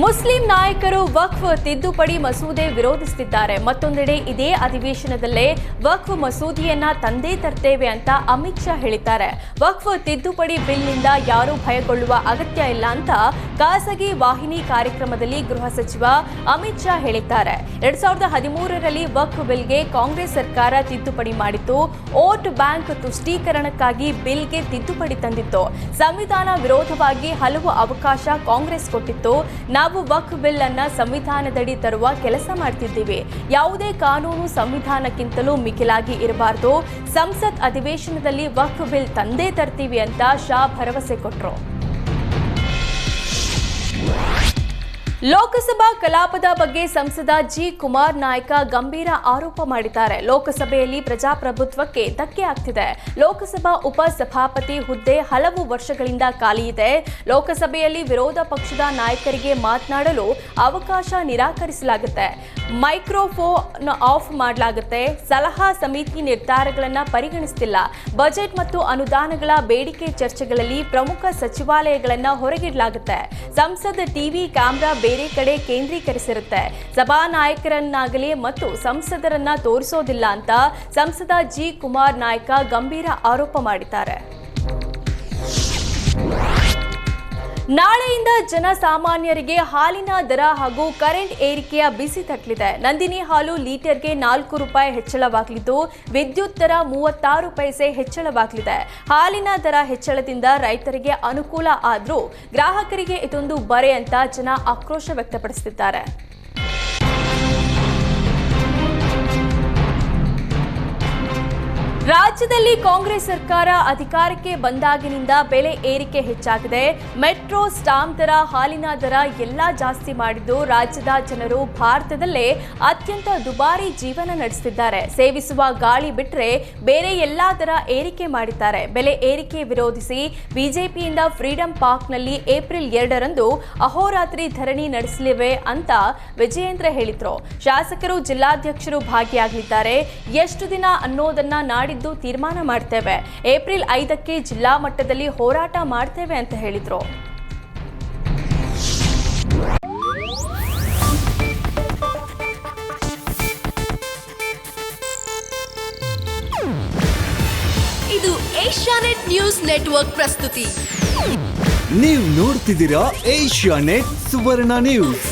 Muslim ನಾಯಕರು ವಕ್ಫ್ ತಿದ್ದುಪಡಿ ಮಸೂದೆ ವಿರೋಧಿಸುತ್ತಿದ್ದಾರೆ. ಮತ್ತೊಂದೆಡೆ ಇದೇ ಅಧಿವೇಶನದಲ್ಲೇ ವಕ್ಫ್ ಮಸೂದೆಯನ್ನ ತಂದೇ ತರ್ತೇವೆ ಅಂತ ಅಮಿತ್ ಶಾ ಹೇಳಿದ್ದಾರೆ. ವಕ್ಫ್ ತಿದ್ದುಪಡಿ ಬಿಲ್ನಿಂದ ಯಾರೂ ಭಯಗೊಳ್ಳುವ ಅಗತ್ಯ ಇಲ್ಲ ಅಂತ ಖಾಸಗಿ ವಾಹಿನಿ ಕಾರ್ಯಕ್ರಮದಲ್ಲಿ ಗೃಹ ಸಚಿವ ಅಮಿತ್ ಶಾ ಹೇಳಿದ್ದಾರೆ. ಎರಡ್ ಸಾವಿರದ ಹದಿಮೂರರಲ್ಲಿ ವಕ್ಫ್ ಬಿಲ್ಗೆ ಕಾಂಗ್ರೆಸ್ ಸರ್ಕಾರ ತಿದ್ದುಪಡಿ ಮಾಡಿತ್ತು. ವೋಟ್ ಬ್ಯಾಂಕ್ ತುಷ್ಟೀಕರಣಕ್ಕಾಗಿ ಬಿಲ್ಗೆ ತಿದ್ದುಪಡಿ ತಂದಿತ್ತು. ಸಂವಿಧಾನ ವಿರೋಧವಾಗಿ ಹಲವು ಅವಕಾಶ ಕಾಂಗ್ರೆಸ್ ಕೊಟ್ಟಿತ್ತು. ನಾವು ವಕ್ ಬಿಲ್ ಅನ್ನ ಸಂವಿಧಾನದಡಿ ತರುವ ಕೆಲಸ ಮಾಡ್ತಿದ್ದೀವಿ. ಯಾವುದೇ ಕಾನೂನು ಸಂವಿಧಾನಕ್ಕಿಂತಲೂ ಮಿಗಿಲಾಗಿ ಇರಬಾರದು. ಸಂಸತ್ ಅಧಿವೇಶನದಲ್ಲಿ ವಕ್ ಬಿಲ್ ತಂದೇ ತರ್ತೀವಿ ಅಂತ ಶಾ ಭರವಸೆ ಕೊಟ್ಟರು ಲೋಕಸಭಾ ಕಲಾಪದ ಬಗ್ಗೆ ಸಂಸದ ಜಿ ಕುಮಾರ್ ನಾಯ್ಕ ಗಂಭೀರ ಆರೋಪ ಮಾಡಿದ್ದಾರೆ. ಲೋಕಸಭೆಯಲ್ಲಿ ಪ್ರಜಾಪ್ರಭುತ್ವಕ್ಕೆ ಧಕ್ಕೆ ಆಗ್ತಿದೆ. ಲೋಕಸಭಾ ಉಪ ಸಭಾಪತಿ ಹುದ್ದೆ ಹಲವು ವರ್ಷಗಳಿಂದ ಖಾಲಿ ಇದೆ. ಲೋಕಸಭೆಯಲ್ಲಿ ವಿರೋಧ ಪಕ್ಷದ ನಾಯಕರಿಗೆ ಮಾತನಾಡಲು ಅವಕಾಶ ನಿರಾಕರಿಸಲಾಗುತ್ತೆ. ಮೈಕ್ರೋಫೋನ್ ಆಫ್ ಮಾಡಲಾಗುತ್ತೆ. ಸಲಹಾ ಸಮಿತಿ ನಿರ್ಧಾರಗಳನ್ನು ಪರಿಗಣಿಸುತ್ತಿಲ್ಲ ಬಜೆಟ್ ಮತ್ತು ಅನುದಾನಗಳ ಬೇಡಿಕೆ ಚರ್ಚೆಗಳಲ್ಲಿ ಪ್ರಮುಖ ಸಚಿವಾಲಯಗಳನ್ನು ಹೊರಗಿಡಲಾಗುತ್ತೆ. ಸಂಸದ ಟಿವಿ ಕ್ಯಾಮೆರಾ ಬೇರೆ ಕಡೆ ಕೇಂದ್ರೀಕರಿಸಿರುತ್ತೆ. ಸಭಾನಾಯಕರನ್ನಾಗಲಿ ಮತ್ತು ಸಂಸದರನ್ನ ತೋರಿಸೋದಿಲ್ಲ ಅಂತ ಸಂಸದ ಜಿ. ಕುಮಾರ್ ನಾಯ್ಕ ಗಂಭೀರ ಆರೋಪ ಮಾಡಿದ್ದಾರೆ. ನಾಳೆಯಿಂದ ಜನಸಾಮಾನ್ಯರಿಗೆ ಹಾಲಿನ ದರ ಹಾಗೂ ಕರೆಂಟ್ ಏರಿಕೆಯ ಬಿಸಿ ತಟ್ಟಲಿದೆ ನಂದಿನಿ ಹಾಲು ಲೀಟರ್ಗೆ ನಾಲ್ಕು ರೂಪಾಯಿ ಹೆಚ್ಚಳವಾಗಲಿದ್ದು, ವಿದ್ಯುತ್ ದರ ಮೂವತ್ತಾರು ಪೈಸೆ ಹೆಚ್ಚಳವಾಗಲಿದೆ. ಹಾಲಿನ ದರ ಹೆಚ್ಚಳದಿಂದ ರೈತರಿಗೆ ಅನುಕೂಲ ಆದರೂ ಗ್ರಾಹಕರಿಗೆ ಇದೊಂದು ಬರೆ ಅಂತ ಜನ ಆಕ್ರೋಶ ವ್ಯಕ್ತಪಡಿಸುತ್ತಿದ್ದಾರೆ ರಾಜ್ಯದಲ್ಲಿ ಕಾಂಗ್ರೆಸ್ ಸರ್ಕಾರ ಅಧಿಕಾರಕ್ಕೆ ಬಂದಾಗಿನಿಂದ ಬೆಲೆ ಏರಿಕೆ ಹೆಚ್ಚಾಗಿದೆ. ಮೆಟ್ರೋ ಸ್ಟಾಂಪ್ ದರ, ಹಾಲಿನ ದರ ಎಲ್ಲ ಜಾಸ್ತಿ ಮಾಡಿದ್ದು ರಾಜ್ಯದ ಜನರು ಭಾರತದಲ್ಲೇ ಅತ್ಯಂತ ದುಬಾರಿ ಜೀವನ ನಡೆಸುತ್ತಿದ್ದಾರೆ ಸೇವಿಸುವ ಗಾಳಿ ಬಿಟ್ಟರೆ ಬೇರೆ ಎಲ್ಲಾ ದರ ಏರಿಕೆ ಮಾಡಿದ್ದಾರೆ. ಬೆಲೆ ಏರಿಕೆ ವಿರೋಧಿಸಿ ಬಿಜೆಪಿಯಿಂದ ಫ್ರೀಡಂ ಪಾರ್ಕ್ನಲ್ಲಿ ಏಪ್ರಿಲ್ ಎರಡರಂದು ಅಹೋರಾತ್ರಿ ಧರಣಿ ನಡೆಸಲಿವೆ ಅಂತ ವಿಜಯೇಂದ್ರ ಹೇಳಿದ್ರು. ಶಾಸಕರು, ಜಿಲ್ಲಾಧ್ಯಕ್ಷರು ಭಾಗಿಯಾಗಲಿದ್ದಾರೆ. ಎಷ್ಟು ದಿನ ಅನ್ನೋದನ್ನ ನಾಡಿದ್ದು ತೀರ್ಮಾನ ಮಾಡ್ತೇವೆ. ಏಪ್ರಿಲ್ ಐದಕ್ಕೆ ಜಿಲ್ಲಾ ಮಟ್ಟದಲ್ಲಿ ಹೋರಾಟ ಮಾಡ್ತೇವೆ ಅಂತ ಹೇಳಿದ್ರು. ಇದು ಏಷ್ಯಾನೆಟ್ ನ್ಯೂಸ್ ನೆಟ್ವರ್ಕ್ ಪ್ರಸ್ತುತಿ. ನೀವು ನೋಡ್ತಿದ್ದೀರಾ ಏಷ್ಯಾ ನೆಟ್ ಸುವರ್ಣ ನ್ಯೂಸ್.